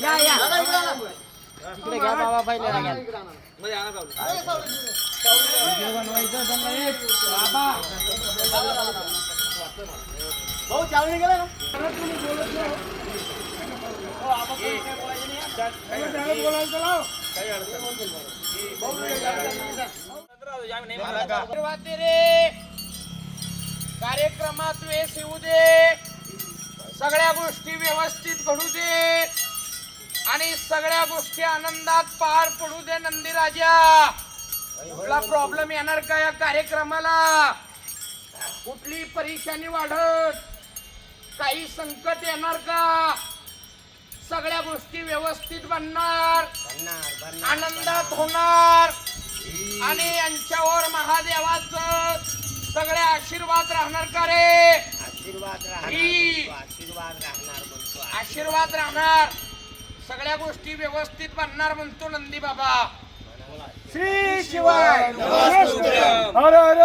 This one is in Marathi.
या या इकडे घ्या बाबा पहिले भाऊ चालू ना कार्यक्रमात वेस येऊ दे सगळ्या गोष्टी व्यवस्थित घडू दे आणि सगळ्या गोष्टी आनंदात पार पडू दे नंदी राजा. कुठला प्रॉब्लेम येणार का या कार्यक्रमाला? कुठली परेशानी वाढत? काही संकट येणार का? सगळ्या गोष्टी व्यवस्थित बनणार. आनंदात होणार. आणि यांच्यावर महादेवाचं सगळे आशीर्वाद राहणार का रे? आशीर्वाद. राहणार आशीर्वाद राहणार म्हणतो आशीर्वाद राहणार. सगळ्या गोष्टी व्यवस्थित बनणार म्हणतो नंदी बाबा श्री शिवाय. हर हर.